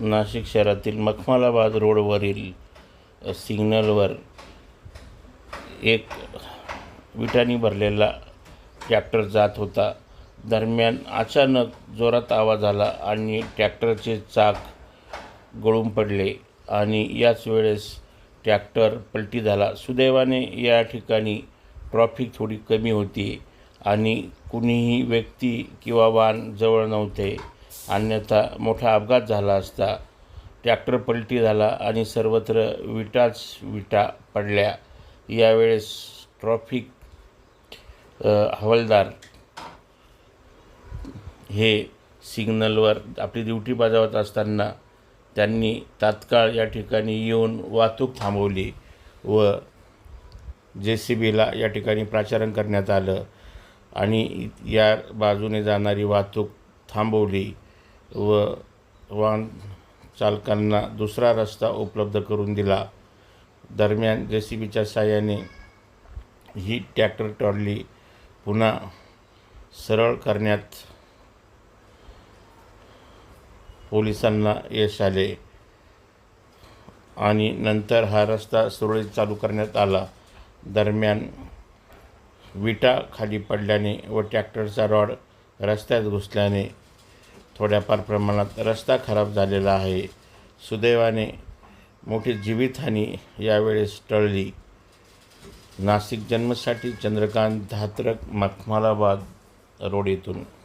नाशिक शहरातील मखमालाबाद रोडवरील सिग्नलवर एक विटांनी भरलेला ट्रॅक्टर जात होता. दरम्यान अचानक जोरात आवाज आला आणि ट्रॅक्टरचे चाक गळून पडले आणि याच वेळेस ट्रॅक्टर पलटी झाला. सुदैवाने या ठिकाणी ट्रॉफिक थोडी कमी होती आणि कुणीही व्यक्ती किंवा वाहन जवळ नव्हते. अन्यथा मोठा अपघात झाला असता ट्रॅक्टर पलटी झाला आणि सर्वत्र विटाच विटा पडल्या. यावेळेस ट्रॉफिक हवालदार हे सिग्नलवर आपली ड्युटी बजावत असताना त्यांनी तात्काळ या ठिकाणी येऊन वाहतूक थांबवली व जे सी बीला या ठिकाणी प्राचारण करण्यात आलं आणि या बाजूने जाणारी वाहतूक थांबवली. व वाहन चालकांना दुसरा रस्ता उपलब्ध करून दिला. दरम्यान जे सी बीच्या साह्याने ही ट्रॅक्टर ट्रॉली पुन्हा सरळ करण्यात पोलिसांना यश आले आणि नंतर हा रस्ता सुरळीत चालू करण्यात आला. दरम्यान विटा खाली पडल्याने व ट्रॅक्टरचा रॉड रस्त्यात घुसल्याने थोड्याफार प्रमाणात रस्ता खराब झालेला आहे. सुदैवाने मोठी जीवितहानी यावेळेस टळली. नाशिक जन्मसाठी चंद्रकांत धात्रक मखमालाबाद रोड येथून.